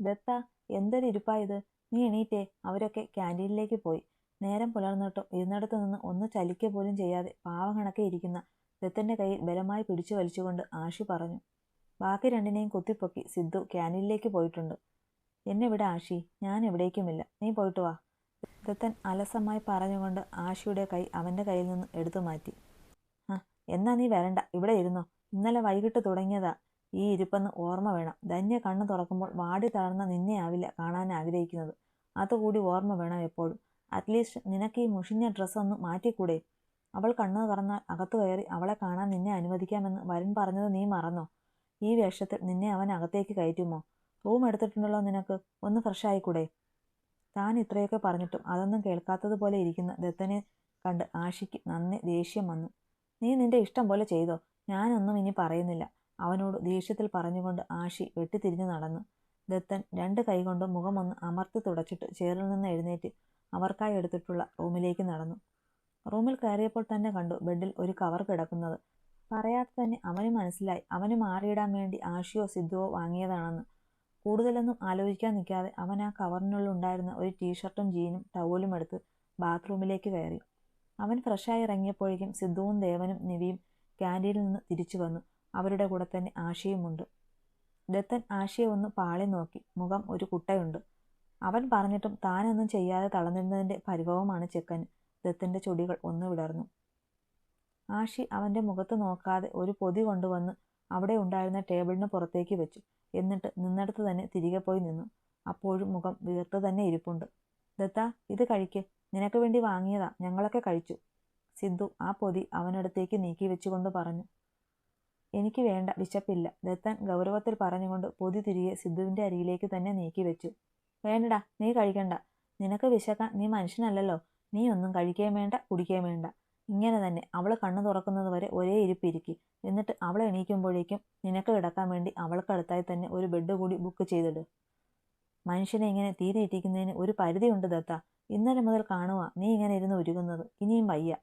ദത്ത എന്തൊരു ഇരിപ്പായത് നീ എണീറ്റേ. അവരൊക്കെ ക്യാന്റീനിലേക്ക് പോയി. നേരം പുലർന്നിട്ടും ഇരുന്നിടത്തു നിന്ന് ഒന്ന് ചലിക്ക പോലും ചെയ്യാതെ പാവകണക്കെ ഇരിക്കുന്ന ദത്തന്റെ കയ്യിൽ ബലമായി പിടിച്ചു വലിച്ചുകൊണ്ട് ആഷി പറഞ്ഞു. ബാക്കി രണ്ടിനെയും കുത്തിപ്പൊക്കി സിദ്ധു ക്യാന്റീനിലേക്ക് പോയിട്ടുണ്ട്. എന്നെ ഇവിടെ ആഷി ഞാൻ എവിടേക്കുമില്ല. നീ പോയിട്ട് വാ. ദത്തൻ അലസമായി പറഞ്ഞുകൊണ്ട് ആഷിയുടെ കൈ അവന്റെ കയ്യിൽ നിന്ന് എടുത്തു മാറ്റി. ആ എന്നാ നീ വരണ്ട. ഇവിടെ ഇരുന്നോ. ഇന്നലെ വൈകിട്ട് തുടങ്ങിയതാ. ഈ ഇരിപ്പെന്ന് ഓർമ്മ വേണം. ധന്യ കണ്ണു തുറക്കുമ്പോൾ വാടി തളർന്ന നിന്നെയാവില്ല കാണാൻ ആഗ്രഹിക്കുന്നത്. അതുകൂടി ഓർമ്മ വേണം എപ്പോഴും. അറ്റ്ലീസ്റ്റ് നിനക്ക് ഈ മുഷിഞ്ഞ ഡ്രസ്സ് ഒന്ന് മാറ്റിക്കൂടെ? അവൾ കണ്ണു തുറന്നാൽ അകത്തു കയറി അവളെ കാണാൻ നിന്നെ അനുവദിക്കാമെന്ന് വരൻ പറഞ്ഞത് നീ മറന്നോ? ഈ വേഷത്തിൽ നിന്നെ അവൻ അകത്തേക്ക് കയറ്റുമോ? റൂം എടുത്തിട്ടുണ്ടല്ലോ നിനക്ക്. ഒന്ന് ഫ്രഷ് ആയിക്കൂടെ? താൻ ഇത്രയൊക്കെ പറഞ്ഞിട്ടും അതൊന്നും കേൾക്കാത്തതുപോലെ ഇരിക്കുന്ന ദത്തനെ കണ്ട് ആഷിക്ക് നന്ദി ദേഷ്യം വന്നു. നീ നിന്റെ ഇഷ്ടം പോലെ ചെയ്തോ? ഞാനൊന്നും ഇനി പറയുന്നില്ല. അവനോട് ദേഷ്യത്തിൽ പറഞ്ഞുകൊണ്ട് ആഷി വെട്ടിത്തിരിഞ്ഞു നടന്നു. ദത്തൻ രണ്ട് കൈകൊണ്ട് മുഖമൊന്ന് അമർത്തി തുടച്ചിട്ട് ചേറിൽ നിന്ന് എഴുന്നേറ്റ് അവർക്കായി എടുത്തിട്ടുള്ള റൂമിലേക്ക് നടന്നു. റൂമിൽ കയറിയപ്പോൾ തന്നെ കണ്ടു ബെഡിൽ ഒരു കവർ കിടക്കുന്നത്. പറയാതെ തന്നെ അവന് മനസ്സിലായി അവന് മാറിയിടാൻ വേണ്ടി ആഷിയോ സിദ്ധുവോ വാങ്ങിയതാണെന്ന്. കൂടുതലൊന്നും ആലോചിക്കാൻ നിൽക്കാതെ അവൻ ആ കവറിനുള്ളിൽ ഉണ്ടായിരുന്ന ഒരു ടീഷർട്ടും ജീനും ടവലും എടുത്ത് ബാത്റൂമിലേക്ക് കയറി. അവൻ ഫ്രഷായി ഇറങ്ങിയപ്പോഴേക്കും സിദ്ധുവും ദേവനും നിവിയും ക്യാന്റീനിൽ നിന്ന് തിരിച്ചു വന്നു. അവരുടെ കൂടെ തന്നെ ആശയുമുണ്ട്. ദത്തൻ ആശയെ ഒന്ന് പാളി നോക്കി. മുഖം ഒരു കുട്ടയുണ്ട്. അവൻ പറഞ്ഞിട്ടും താനൊന്നും ചെയ്യാതെ തളർന്നിരുന്നതിന്റെ പരിഭവമാണ് ചെക്കൻ ദത്തന്റെ ചൊടികൾ ഒന്ന് വിടർന്നു. ആഷി അവന്റെ മുഖത്ത് നോക്കാതെ ഒരു പൊതി കൊണ്ടുവന്ന് അവിടെ ഉണ്ടായിരുന്ന ടേബിളിന് പുറത്തേക്ക് വെച്ചു. എന്നിട്ട് നിന്നിടത്ത് തന്നെ തിരികെ പോയി നിന്നു. അപ്പോഴും മുഖം വീർത്ത് തന്നെ ഇരിപ്പുണ്ട്. ദത്ത ഇത് കഴിക്ക്. നിനക്ക് വേണ്ടി വാങ്ങിയതാ. ഞങ്ങളൊക്കെ കഴിച്ചു. സിദ്ധു ആ പൊതി അവനടുത്തേക്ക് നീക്കി വെച്ചുകൊണ്ട് പറഞ്ഞു. എനിക്ക് വേണ്ട വിശപ്പില്ല ദത്തൻ ഗൗരവത്തിൽ പറഞ്ഞുകൊണ്ട് പൊതി തിരികെ സിദ്ധുവിന്റെ അരിയിലേക്ക് തന്നെ നീക്കി വെച്ചു. വേണ്ടടാ നീ കഴിക്കണ്ട. നിനക്ക് വിശക്കാൻ നീ മനുഷ്യനല്ലല്ലോ. നീ ഒന്നും കഴിക്കുകയും വേണ്ട കുടിക്കുകയും വേണ്ട. ഇങ്ങനെ തന്നെ അവൾ കണ്ണു തുറക്കുന്നത് വരെ ഒരേ ഇരിപ്പിരിക്കി എന്നിട്ട് അവൾ എണീക്കുമ്പോഴേക്കും നിനക്ക് കിടക്കാൻ വേണ്ടി അവൾക്കടുത്തായി തന്നെ ഒരു ബെഡ് കൂടി ബുക്ക് ചെയ്തിട്. മനുഷ്യനെ ഇങ്ങനെ തീരെ ഇട്ടിക്കുന്നതിന് ഒരു പരിധിയുണ്ട് ദത്ത. ഇന്നലെ മുതൽ കാണുക നീ ഇങ്ങനെ ഇരുന്ന് ഉരുകുന്നത്. ഇനിയും വയ്യ.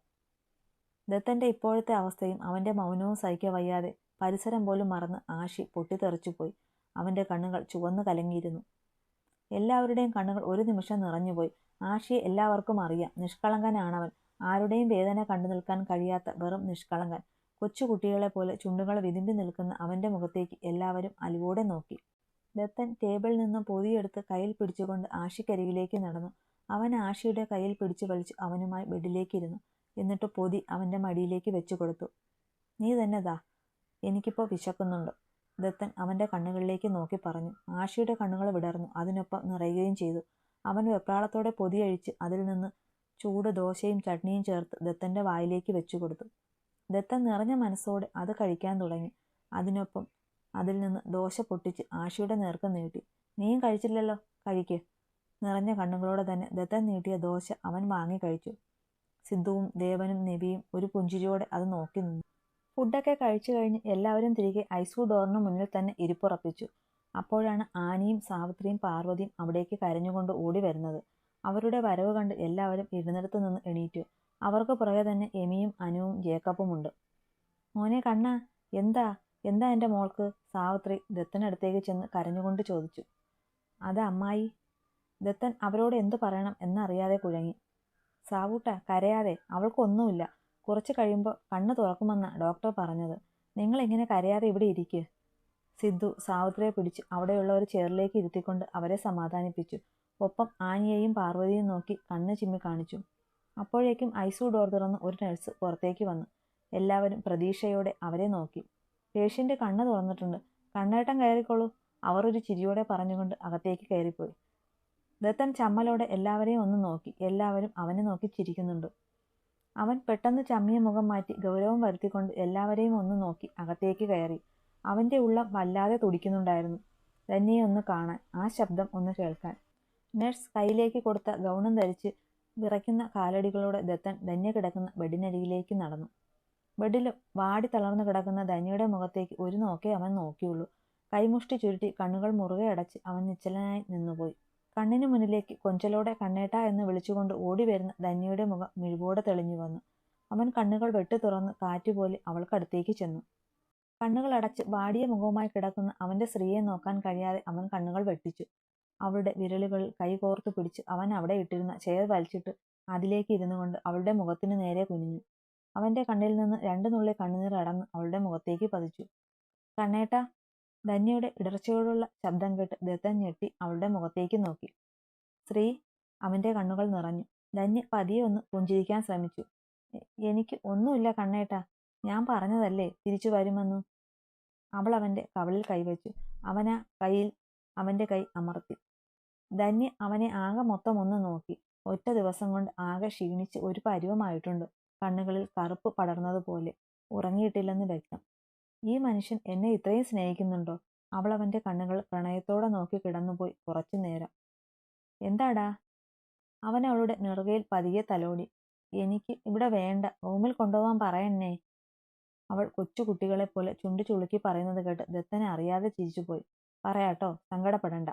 ദത്തന്റെ ഇപ്പോഴത്തെ അവസ്ഥയും അവന്റെ മൗനവും സഹിക്ക വയ്യാതെ പരിസരം പോലും മറന്ന് ആഷി പൊട്ടിത്തെറിച്ചുപോയി. അവന്റെ കണ്ണുകൾ ചുവന്നു കലങ്ങിയിരുന്നു. എല്ലാവരുടെയും കണ്ണുകൾ ഒരു നിമിഷം നിറഞ്ഞുപോയി. ആഷിയെ എല്ലാവർക്കും അറിയാം. നിഷ്കളങ്കനാണവൻ. ആരുടെയും വേദന കണ്ടു നിൽക്കാൻ കഴിയാത്ത വെറും നിഷ്കളങ്കൻ. കൊച്ചുകുട്ടികളെ പോലെ ചുണ്ടുകൾ വിതുമ്പി നിൽക്കുന്ന അവന്റെ മുഖത്തേക്ക് എല്ലാവരും അലിവോടെ നോക്കി. ദത്തൻ ടേബിളിൽ നിന്ന് പൊതിയെടുത്ത് കയ്യിൽ പിടിച്ചുകൊണ്ട് ആഷിക്കരികിലേക്ക് നടന്നു. അവൻ ആഷിയുടെ കയ്യിൽ പിടിച്ചു വലിച്ച് അവനുമായി ബെഡിലേക്കിരുന്നു. എന്നിട്ട് പൊതി അവന്റെ മടിയിലേക്ക് വെച്ചു കൊടുത്തു. നീ തന്നെ ദാ എനിക്കിപ്പോൾ വിശക്കുന്നുണ്ട് ദത്തൻ അവന്റെ കണ്ണുകളിലേക്ക് നോക്കി പറഞ്ഞു. ആഷിയുടെ കണ്ണുകൾ വിടർന്നു അതിനൊപ്പം നിറയുകയും ചെയ്തു. അവൻ വെപ്രാളത്തോടെ പൊതിയഴിച്ച് അതിൽ നിന്ന് ചൂട് ദോശയും ചട്നിയും ചേർത്ത് ദത്തന്റെ വായിലേക്ക് വെച്ചു കൊടുത്തു. ദത്തൻ നിറഞ്ഞ മനസ്സോടെ അത് കഴിക്കാൻ തുടങ്ങി. അതിനൊപ്പം അതിൽ നിന്ന് ദോശ പൊട്ടിച്ച് ആഷിയുടെ നേർക്ക് നീട്ടി. നീയും കഴിച്ചില്ലല്ലോ കഴിക്ക് നിറഞ്ഞ കണ്ണുകളോടെ തന്നെ ദത്തൻ നീട്ടിയ ദോശ അവൻ വാങ്ങി കഴിച്ചു. സിദ്ധുവും ദേവനും നബിയും ഒരു പുഞ്ചിരിയോടെ അത് നോക്കി നിന്നു. ഫുഡൊക്കെ കഴിച്ചു കഴിഞ്ഞ് എല്ലാവരും തിരികെ ഐസു ഡോറിന് മുന്നിൽ തന്നെ ഇരിപ്പുറപ്പിച്ചു. അപ്പോഴാണ് ആനിയും സാവിത്രിയും പാർവതിയും അവിടേക്ക് കരഞ്ഞുകൊണ്ട് ഓടി വരുന്നത്. അവരുടെ വരവ് കണ്ട് എല്ലാവരും ഇരുന്നിടത്ത് നിന്ന് എണീറ്റു. അവർക്ക് പുറകെ തന്നെ എമിയും അനുവും ജേക്കബും ഉണ്ട്. മോനെ കണ്ണ എന്താ? എന്താ എന്റെ മോൾക്ക്? സാവിത്രി ദത്തനടുത്തേക്ക് ചെന്ന് കരഞ്ഞുകൊണ്ട് ചോദിച്ചു. അത് അമ്മായി ദത്തൻ അവരോട് എന്തു പറയണം എന്നറിയാതെ കുഴങ്ങി. സാവൂട്ട കരയാതെ. അവൾക്കൊന്നുമില്ല. കുറച്ച് കഴിയുമ്പോൾ കണ്ണ് തുറക്കുമെന്ന ഡോക്ടർ പറഞ്ഞത്. നിങ്ങളിങ്ങനെ കരയാതെ ഇവിടെ ഇരിക്കുക സിദ്ധു സാവിത്രിയെ പിടിച്ച് അവിടെയുള്ള ഒരു ചെയറിലേക്ക് ഇരുത്തിക്കൊണ്ട് അവരെ സമാധാനിപ്പിച്ചു. ഒപ്പം ആനിയെയും പാർവതിയും നോക്കി കണ്ണ് ചിമ്മി കാണിച്ചു. അപ്പോഴേക്കും ഐസു ഡോർ തുറന്ന് ഒരു നഴ്സ് പുറത്തേക്ക് വന്നു. എല്ലാവരും പ്രതീക്ഷയോടെ അവരെ നോക്കി. പേഷ്യന്റ് കണ്ണ് തുറന്നിട്ടുണ്ട്. കണ്ണേട്ടം കയറിക്കോളൂ. അവർ ഒരു ചിരിയോടെ പറഞ്ഞുകൊണ്ട് അകത്തേക്ക് കയറിപ്പോയി. ദത്തൻ ചമ്മലോടെ എല്ലാവരെയും ഒന്ന് നോക്കി. എല്ലാവരും അവനെ നോക്കി ചിരിക്കുന്നുണ്ട്. അവൻ പെട്ടെന്ന് ചമ്മിയ മുഖം മാറ്റി ഗൗരവം വരുത്തിക്കൊണ്ട് എല്ലാവരെയും ഒന്ന് നോക്കി അകത്തേക്ക് കയറി. അവന്റെ ഉള്ളം വല്ലാതെ തുടിക്കുന്നുണ്ടായിരുന്നു. ധന്യയെ ഒന്ന് കാണാൻ ആ ശബ്ദം ഒന്ന് കേൾക്കാൻ. നഴ്സ് കയ്യിലേക്ക് കൊടുത്ത ഗൗണം ധരിച്ച് വിറയ്ക്കുന്ന കാലടികളോടെ ദത്തൻ ധന്യ കിടക്കുന്ന ബെഡിനരികിലേക്ക് നടന്നു. ബെഡിൽ വാടി തളർന്നു കിടക്കുന്ന ധന്യയുടെ മുഖത്തേക്ക് ഒരു നോക്കേ അവൻ നോക്കിയുള്ളൂ. കൈമുഷ്ടി ചുരുട്ടി കണ്ണുകൾ മുറുകെ അടച്ച് അവൻ നിശ്ചലനായി നിന്നുപോയി. കണ്ണിനു മുന്നിലേക്ക് കൊഞ്ചലോടെ കണ്ണേട്ട എന്ന് വിളിച്ചുകൊണ്ട് ഓടി വരുന്ന ധന്യയുടെ മുഖം മിഴിവോടെ തെളിഞ്ഞു വന്നു. അവൻ കണ്ണുകൾ വെട്ടി തുറന്ന് കാറ്റുപോലെ അവൾക്കടുത്തേക്ക് ചെന്നു. കണ്ണുകൾ അടച്ച് വാടിയ മുഖവുമായി കിടക്കുന്ന അവന്റെ സ്ത്രീയെ നോക്കാൻ കഴിയാതെ അവൻ കണ്ണുകൾ വെട്ടിച്ചു. അവളുടെ വിരലുകളിൽ കൈ കോർത്തു പിടിച്ച് അവൻ അവിടെ ഇട്ടിരുന്ന ചെയർ വലിച്ചിട്ട് അതിലേക്ക് ഇരുന്നു കൊണ്ട് അവളുടെ മുഖത്തിന് നേരെ കുനിഞ്ഞു. അവന്റെ കണ്ണിൽ നിന്ന് രണ്ടു നുള്ളി കണ്ണുനീർ അടന്ന് അവളുടെ മുഖത്തേക്ക് പതിച്ചു. കണ്ണേട്ട ധന്യയുടെ ഇടർച്ചയോടുള്ള ശബ്ദം കേട്ട് ദത്തൻ ഞെട്ടി അവളുടെ മുഖത്തേക്ക് നോക്കി. ശ്രീ അവന്റെ കണ്ണുകൾ നിറഞ്ഞു. ധന്യ പതിയെ ഒന്ന് പുഞ്ചിരിക്കാൻ ശ്രമിച്ചു. എനിക്ക് ഒന്നുമില്ല കണ്ണേട്ടാ. ഞാൻ പറഞ്ഞതല്ലേ തിരിച്ചു വരുമെന്നു? അവൾ അവന്റെ കവളിൽ കൈവച്ചു. അവനാ കയ്യിൽ അവന്റെ കൈ അമർത്തി. ധന്യ അവനെ ആകെ മൊത്തം ഒന്ന് നോക്കി. ഒറ്റ ദിവസം കൊണ്ട് ആകെ ക്ഷീണിച്ച് ഒരു പരുവമായിട്ടുണ്ട് കണ്ണുകളിൽ കറുപ്പ് പടർന്നതുപോലെ. ഉറങ്ങിയിട്ടില്ലെന്ന് വ്യക്തം. ഈ മനുഷ്യൻ എന്നെ ഇത്രയും സ്നേഹിക്കുന്നുണ്ടോ? അവൾ അവന്റെ കണ്ണുകൾ പ്രണയത്തോടെ നോക്കി കിടന്നുപോയി കുറച്ചു നേരം. എന്താടാ? അവൻ അവളുടെ നെറുകയിൽ പതിയെ തലോടി. എനിക്ക് ഇവിടെ വേണ്ട റൂമിൽ കൊണ്ടുപോകാൻ പറയണ്ണേ. അവൾ കൊച്ചു കുട്ടികളെ പോലെ ചുണ്ടു ചുളുക്കി പറയുന്നത് കേട്ട് ദത്തനെ അറിയാതെ ചിരിച്ചുപോയി. പറയാട്ടോ സങ്കടപ്പെടണ്ട.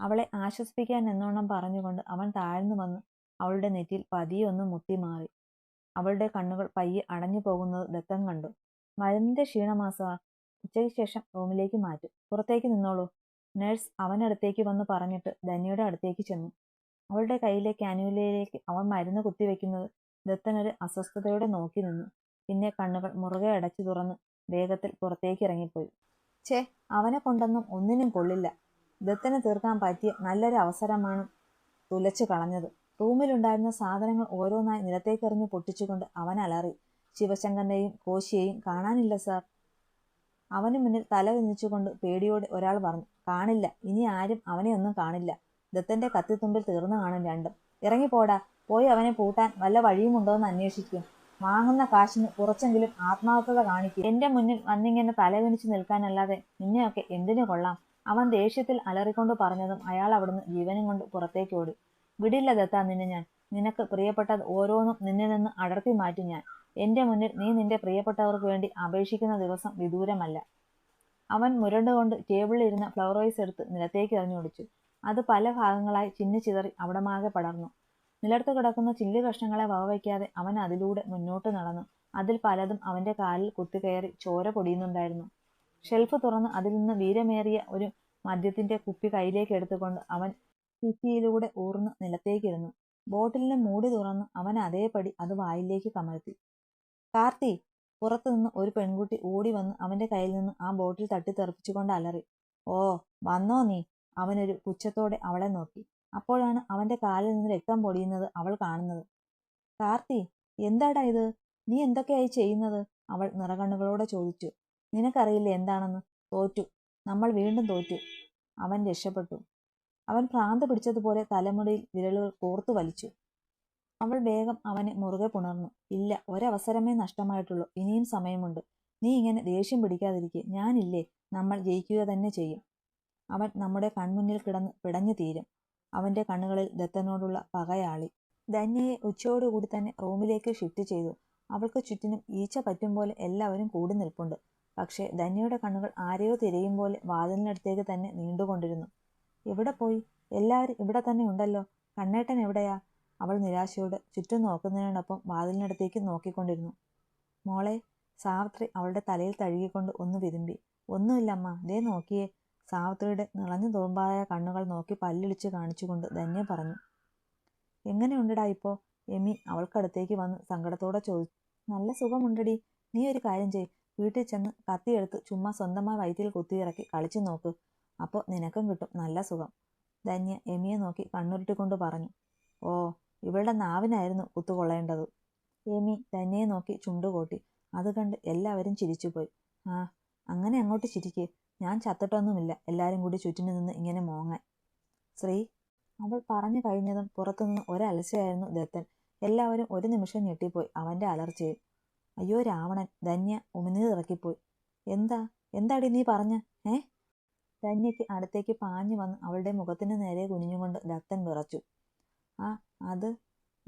അവളെ ആശ്വസിപ്പിക്കാൻ എന്നോണം പറഞ്ഞുകൊണ്ട് അവൻ താഴ്ന്നു വന്ന് അവളുടെ നെറ്റിയിൽ പതിയെ ഒന്ന് മുത്തി മാറി. അവളുടെ കണ്ണുകൾ പയ്യെ അടഞ്ഞു പോകുന്നത് ദത്തൻ കണ്ടു. മരുന്നിന്റെ ക്ഷീണമാസമാ. ഉച്ചയ്ക്ക് ശേഷം റൂമിലേക്ക് മാറ്റും. പുറത്തേക്ക് നിന്നോളൂ. നഴ്സ് അവനടുത്തേക്ക് വന്ന് പറഞ്ഞിട്ട് ധന്യയുടെ അടുത്തേക്ക് ചെന്നു. അവളുടെ കയ്യിലെ കാനുലയിലേക്ക് അവൻ മരുന്ന് കുത്തിവെക്കുന്നത് ദത്തൻ ഒരു അസ്വസ്ഥതയോടെ നോക്കി നിന്നു. പിന്നെ കണ്ണുകൾ മുറുകെ അടച്ചു തുറന്ന് വേഗത്തിൽ പുറത്തേക്ക് ഇറങ്ങിപ്പോയി. ഛേ അവനെ കൊണ്ടൊന്നും ഒന്നിനും കൊള്ളില്ല. ദത്തന് തീർക്കാൻ പറ്റിയ നല്ലൊരു അവസരമാണ് തുലച്ചു കളഞ്ഞത്. റൂമിലുണ്ടായിരുന്ന സാധനങ്ങൾ ഓരോന്നായി നിലത്തേക്കെറിഞ്ഞ് പൊട്ടിച്ചുകൊണ്ട് അവൻ അലറി. ശിവശങ്കറിനെയും കോശിയെയും കാണാനില്ല സാർ. അവന് മുന്നിൽ തല വിന്നിച്ചുകൊണ്ട് പേടിയോടെ ഒരാൾ പറഞ്ഞു കാണില്ല ഇനി ആരും അവനെ ഒന്നും കാണില്ല. ദത്തന്റെ കത്തിത്തുമ്പിൽ തീർന്നു കാണും രണ്ടും. ഇറങ്ങിപ്പോടാ പോയി അവനെ പൂട്ടാൻ വല്ല വഴിയുമുണ്ടോ എന്ന് അന്വേഷിക്കും. വാങ്ങുന്ന കാശിന് കുറച്ചെങ്കിലും ആത്മാർത്ഥത കാണിക്കും. എന്റെ മുന്നിൽ വന്നിങ്ങനെ തലകുനിച്ച് നിൽക്കാനല്ലാതെ നിന്നെയൊക്കെ എന്തിനു കൊള്ളാം? അവൻ ദേഷ്യത്തിൽ അലറിക്കൊണ്ട് പറഞ്ഞതും അയാൾ അവിടുന്ന് ജീവനും കൊണ്ട് പുറത്തേക്ക് ഓടി. വിടില്ല ദത്ത നിന്നെ ഞാൻ. നിനക്ക് പ്രിയപ്പെട്ടത് ഓരോന്നും നിന്നിൽ നിന്ന് അടർത്തി മാറ്റി ഞാൻ. എന്റെ മുന്നിൽ നീ നിന്റെ പ്രിയപ്പെട്ടവർക്ക് വേണ്ടി അപേക്ഷിക്കുന്ന ദിവസം വിദൂരമല്ല. അവൻ മുരണ്ടുകൊണ്ട് ടേബിളിൽ ഇരുന്ന ഫ്ലവർ വൈസ് എടുത്ത് നിലത്തേക്ക് എറിഞ്ഞൊടിച്ചു അത് പല ഭാഗങ്ങളായി ചിന്നി ചിതറി അവിടമാകെ പടർന്നു. നിലത്ത് കിടക്കുന്ന ചില്ലു കഷ്ണങ്ങളെ വകവയ്ക്കാതെ അവൻ അതിലൂടെ മുന്നോട്ട് നടന്നു. അതിൽ പലതും അവന്റെ കാലിൽ കുത്തിക്കയറി ചോര പൊടിയുന്നുണ്ടായിരുന്നു. ഷെൽഫ് തുറന്ന് അതിൽ നിന്ന് വീരമേറിയ ഒരു മദ്യത്തിന്റെ കുപ്പി കയ്യിലേക്ക് എടുത്തുകൊണ്ട് അവൻ ഭിത്തിയിലൂടെ ഊർന്ന് നിലത്തേക്കിരുന്നു ബോട്ടിലിന്റെ മൂടി തുറന്ന് അവൻ അതേപടി അത് വായിലേക്ക് കമഴ്ത്തി. കാർത്തി പുറത്തുനിന്ന് ഒരു പെൺകുട്ടി ഓടി വന്ന് അവന്റെ കയ്യിൽ നിന്ന് ആ ബോട്ടിൽ തട്ടി തട്ടിത്തെറിപ്പിച്ചുകൊണ്ട് അലറി. ഓ വന്നോ നീ? അവനൊരു പുച്ഛത്തോടെ അവളെ നോക്കി. അപ്പോഴാണ് അവന്റെ കാലിൽ നിന്ന് രക്തം പൊടിയുന്നത് അവൾ കാണുന്നത്. കാർത്തി എന്താടാ ഇത്? നീ എന്തൊക്കെയായി ചെയ്യുന്നത്? അവൾ നിറകണ്ണുകളോടെ ചോദിച്ചു. നിനക്കറിയില്ല എന്താണെന്ന്? തോറ്റു. നമ്മൾ വീണ്ടും തോറ്റു. അവൻ രക്ഷപ്പെട്ടു. അവൻ ഭ്രാന്ത് പിടിച്ചതുപോലെ തലമുടിയിൽ വിരലുകൾ കോർത്തു വലിച്ചു. അവൾ വേഗം അവനെ മുറുകെ പുണർന്നു. ഇല്ല ഒരവസരമേ നഷ്ടമായിട്ടുള്ളൂ. ഇനിയും സമയമുണ്ട്. നീ ഇങ്ങനെ ദേഷ്യം പിടിക്കാതിരിക്കെ. ഞാനില്ലേ നമ്മൾ ജയിക്കുക തന്നെ ചെയ്യും. അവൻ നമ്മുടെ കൺമുന്നിൽ കിടന്ന് പിടഞ്ഞു തീരും. അവന്റെ കണ്ണുകളിൽ ദത്തനോടുള്ള പകയാളി. ധന്യയെ ഉച്ചയോടുകൂടി തന്നെ റൂമിലേക്ക് ഷിഫ്റ്റ് ചെയ്തു. അവൾക്ക് ചുറ്റിനും ഈച്ച പറ്റും പോലെ എല്ലാവരും കൂടി നിൽപ്പുണ്ട്. പക്ഷേ ധന്യയുടെ കണ്ണുകൾ ആരെയോ തിരയും പോലെ വാതിലിനടുത്തേക്ക് തന്നെ നീണ്ടുകൊണ്ടിരുന്നു. എവിടെ പോയി? എല്ലാവരും ഇവിടെ തന്നെ ഉണ്ടല്ലോ. കണ്ണേട്ടൻ എവിടെയാ? അവൾ നിരാശയോടെ ചുറ്റും നോക്കുന്നതിനോടൊപ്പം വാതിലിനടുത്തേക്ക് നോക്കിക്കൊണ്ടിരുന്നു. മോളെ സാവിത്രി അവളുടെ തലയിൽ തഴുകിക്കൊണ്ട് ഒന്ന് വിരുമ്പി ഒന്നുമില്ലമ്മ ദേ നോക്കിയേ. സാവിത്രിയുടെ നിളഞ്ഞു തോമ്പായ കണ്ണുകൾ നോക്കി പല്ലിളിച്ച് കാണിച്ചുകൊണ്ട് ധന്യ പറഞ്ഞു. എങ്ങനെയുണ്ടടാ ഇപ്പോ? എമി അവൾക്കടുത്തേക്ക് വന്ന് സങ്കടത്തോടെ ചോദിച്ചു നല്ല സുഖമുണ്ടടി. നീ ഒരു കാര്യം ചെയ് വീട്ടിൽ ചെന്ന് കത്തിയെടുത്ത് ചുമ്മാ സ്വന്തമായി വയറ്റിൽ കുത്തിയിറക്കി കളിച്ചു നോക്ക്. അപ്പോൾ നിനക്കും കിട്ടും നല്ല സുഖം. ധന്യ എമിയെ നോക്കി കണ്ണുരുട്ടിക്കൊണ്ട് പറഞ്ഞു. ഓ ഇവളുടെ നാവിനായിരുന്നു കുത്തുകൊള്ളേണ്ടത്. ഏമി ധന്യയെ നോക്കി ചുണ്ടുകൂട്ടി. അത് കണ്ട് എല്ലാവരും ചിരിച്ചുപോയി. ആ അങ്ങനെ അങ്ങോട്ട് ചിരിക്ക്. ഞാൻ ചത്തിട്ടൊന്നുമില്ല. എല്ലാവരും കൂടി ചുറ്റിനു നിന്ന് ഇങ്ങനെ മോങ്ങാൻ. ശ്രീ അവൾ പറഞ്ഞു കഴിഞ്ഞതും പുറത്തുനിന്ന് ഒരലസയായിരുന്നു ദത്തൻ. എല്ലാവരും ഒരു നിമിഷം ഞെട്ടിപ്പോയി. അവന്റെ അലർച്ചയിൽ അയ്യോ രാവണൻ ധന്യ ഉമിനീർ ഇറക്കിപ്പോയി. എന്താ? എന്താടി നീ പറഞ്ഞ? ഏ? ധന്യയ്ക്ക് അടുത്തേക്ക് പാഞ്ഞു വന്ന് അവളുടെ മുഖത്തിന് നേരെ കുനിഞ്ഞുകൊണ്ട് ദത്തൻ വിറച്ചു. ആ അത്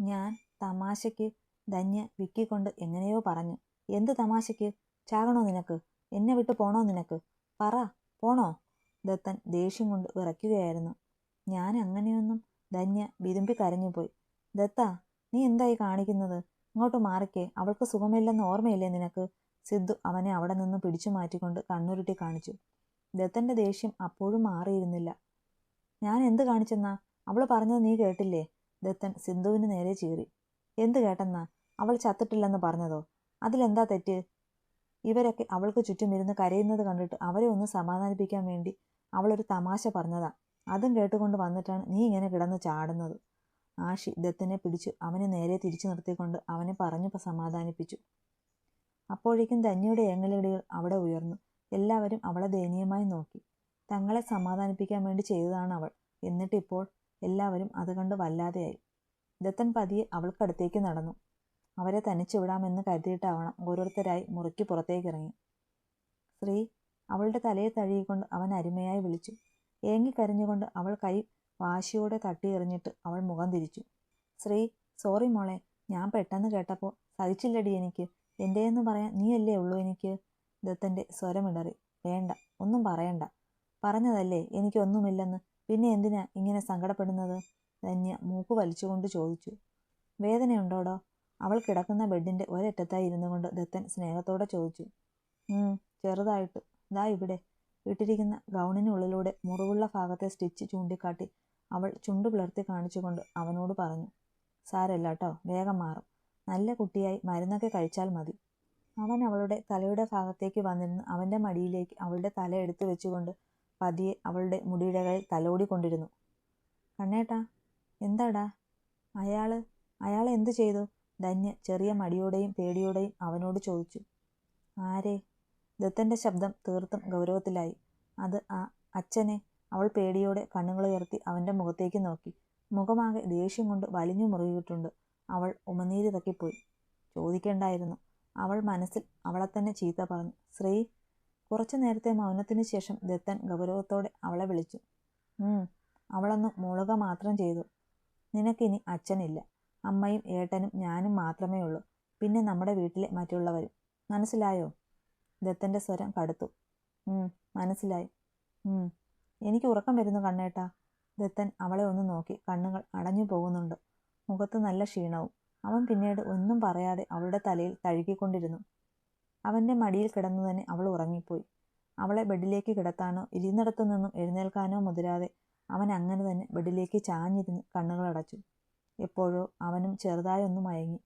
ഞാൻ തമാശയ്ക്ക് ധന്യ വിക്കിക്കൊണ്ട് എങ്ങനെയോ പറഞ്ഞു. എന്ത് തമാശയ്ക്ക്? ചാകണോ നിനക്ക്? എന്നെ വിട്ട് പോണോ നിനക്ക്? പറ പോണോ? ദത്തൻ ദേഷ്യം കൊണ്ട് വിറയ്ക്കുകയായിരുന്നു. ഞാൻ അങ്ങനെയൊന്നും ധന്യ വിരുമ്പി കരഞ്ഞുപോയി. ദത്ത നീ എന്തായി കാണിക്കുന്നത്? ഇങ്ങോട്ട് മാറിക്കേ. അവൾക്ക് സുഖമില്ലെന്ന് ഓർമ്മയില്ലേ നിനക്ക്? സിദ്ധു അവനെ അവിടെ നിന്ന് പിടിച്ചു മാറ്റിക്കൊണ്ട് കണ്ണുരുട്ടി കാണിച്ചു. ദത്തന്റെ ദേഷ്യം അപ്പോഴും മാറിയിരുന്നില്ല. ഞാൻ എന്ത് കാണിച്ചെന്നാ? അവൾ പറഞ്ഞത് നീ കേട്ടില്ലേ? ദത്തൻ സിന്ധുവിന് നേരെ ചീറി. എന്ത് കേട്ടെന്നാ? അവൾ ചത്തിട്ടില്ലെന്ന് പറഞ്ഞതോ? അതിലെന്താ തെറ്റ്? ഇവരൊക്കെ അവൾക്ക് ചുറ്റും ഇരുന്ന് കരയുന്നത് കണ്ടിട്ട് അവരെ ഒന്ന് സമാധാനിപ്പിക്കാൻ വേണ്ടി അവളൊരു തമാശ പറഞ്ഞതാ. അതും കേട്ടുകൊണ്ട് വന്നിട്ടാണ് നീ ഇങ്ങനെ കിടന്ന് ചാടുന്നത്. ആഷി ദത്തിനെ പിടിച്ചു അവനെ നേരെ തിരിച്ചു നിർത്തിക്കൊണ്ട് അവനെ പറഞ്ഞു സമാധാനിപ്പിച്ചു. അപ്പോഴേക്കും ധന്യയുടെ ഏങ്ങലടികൾ അവിടെ ഉയർന്നു. എല്ലാവരും അവളെ ദയനീയമായി നോക്കി. തങ്ങളെ സമാധാനിപ്പിക്കാൻ വേണ്ടി ചെയ്തതാണ് അവൾ. എന്നിട്ടിപ്പോൾ എല്ലാവരും അത് കണ്ട് വല്ലാതെയായി. ദത്തൻ പതിയെ അവൾക്കടുത്തേക്ക് നടന്നു. അവരെ തനിച്ചു വിടാമെന്ന് കരുതിയിട്ടാവണം ഓരോരുത്തരായി മുറിക്ക് പുറത്തേക്ക് ഇറങ്ങി സ്ത്രീ അവളുടെ തലയെ തഴുകിക്കൊണ്ട് അവൻ അരുമയായി വിളിച്ചു. ഏങ്ങിക്കരഞ്ഞുകൊണ്ട് അവൾ കൈ വാശിയോടെ തട്ടിയെറിഞ്ഞിട്ട് അവൾ മുഖം തിരിച്ചു. ശ്രീ സോറി മോളെ ഞാൻ പെട്ടെന്ന് കേട്ടപ്പോൾ സഹിച്ചില്ലടി എനിക്ക്. എന്റെയെന്ന് പറയാൻ നീയല്ലേ ഉള്ളൂ എനിക്ക്? ദത്തന്റെ സ്വരമിടറി. വേണ്ട ഒന്നും പറയണ്ട. പറഞ്ഞതല്ലേ എനിക്കൊന്നുമില്ലെന്ന്. പിന്നെ എന്തിനാ ഇങ്ങനെ സങ്കടപ്പെടുന്നത്? ധന്യ മൂക്ക് വലിച്ചുകൊണ്ട് ചോദിച്ചു. വേദനയുണ്ടോടോ? അവൾ കിടക്കുന്ന ബെഡിന്റെ ഒരറ്റത്തായി ഇരുന്നു കൊണ്ട് ദത്തൻ സ്നേഹത്തോടെ ചോദിച്ചു. ചെറുതായിട്ട്. ദാ ഇവിടെ. ഇട്ടിരിക്കുന്ന ഗൗണിനുള്ളിലൂടെ മുറിവുള്ള ഭാഗത്തെ സ്റ്റിച്ച് ചൂണ്ടിക്കാട്ടി അവൾ ചുണ്ടു പിളർത്തി കാണിച്ചുകൊണ്ട് അവനോട് പറഞ്ഞു. സാരല്ല കേട്ടോ വേഗം മാറും. നല്ല കുട്ടിയായി മരുന്നൊക്കെ കഴിച്ചാൽ മതി. അവൻ അവളുടെ തലയുടെ ഭാഗത്തേക്ക് വന്നിരുന്ന് അവന്റെ മടിയിലേക്ക് അവളുടെ തല എടുത്തു വെച്ചുകൊണ്ട് പതിയെ അവളുടെ മുടിയിഴകളിൽ തലോടിക്കൊണ്ടിരുന്നു. കണ്ണേട്ടാ എന്താടാ? അയാൾ അയാൾ എന്തു ചെയ്തു? ധന്യ ചെറിയ മടിയോടെയും പേടിയോടെയും അവനോട് ചോദിച്ചു. ആരെ? ദത്തന്റെ ശബ്ദം തീർത്തും ഗൗരവത്തിലായി. അത് ആ അച്ഛനെ അവൾ പേടിയോടെ കണ്ണുകളുയർത്തി അവന്റെ മുഖത്തേക്ക് നോക്കി. മുഖമാകെ ദേഷ്യം കൊണ്ട് വലിഞ്ഞു മുറുകിയിട്ടുണ്ട്. അവൾ ഉമനീരിറക്കിപ്പോയി. ചോദിക്കേണ്ടായിരുന്നു. അവൾ മനസ്സിൽ അവളെ തന്നെ ചീത്ത പറഞ്ഞു. ശ്രീ കുറച്ചു നേരത്തെ മൗനത്തിന് ശേഷം ദത്തൻ ഗൗരവത്തോടെ അവളെ വിളിച്ചു. അവളൊന്ന് മുളുക മാത്രം ചെയ്തു. നിനക്കിനി അച്ഛനില്ല. അമ്മയും ഏട്ടനും ഞാനും മാത്രമേ ഉള്ളൂ. പിന്നെ നമ്മുടെ വീട്ടിലെ മറ്റുള്ളവരും. മനസ്സിലായോ? ദത്തന്റെ സ്വരം കടുത്തു. മനസ്സിലായി. എനിക്ക് ഉറക്കം വരുന്നു കണ്ണേട്ടാ. ദത്തൻ അവളെ ഒന്ന് നോക്കി കണ്ണുകൾ അടഞ്ഞു പോകുന്നുണ്ട്. മുഖത്ത് നല്ല ക്ഷീണവും. അവൻ പിന്നീട് ഒന്നും പറയാതെ അവളുടെ തലയിൽ തഴുകിക്കൊണ്ടിരുന്നു. അവന്റെ മടിയിൽ കിടന്നു തന്നെ അവൾ ഉറങ്ങിപ്പോയി. അവളെ ബെഡിലേക്ക് കിടത്താനോ ഇരുന്നിടത്തു നിന്നും എഴുന്നേൽക്കാനോ മുതിരാതെ അവൻ അങ്ങനെ തന്നെ ബെഡിലേക്ക് ചാഞ്ഞിരുന്ന് കണ്ണുകളടച്ചു എപ്പോഴോ അവനും ചെറുതായൊന്നും മയങ്ങി.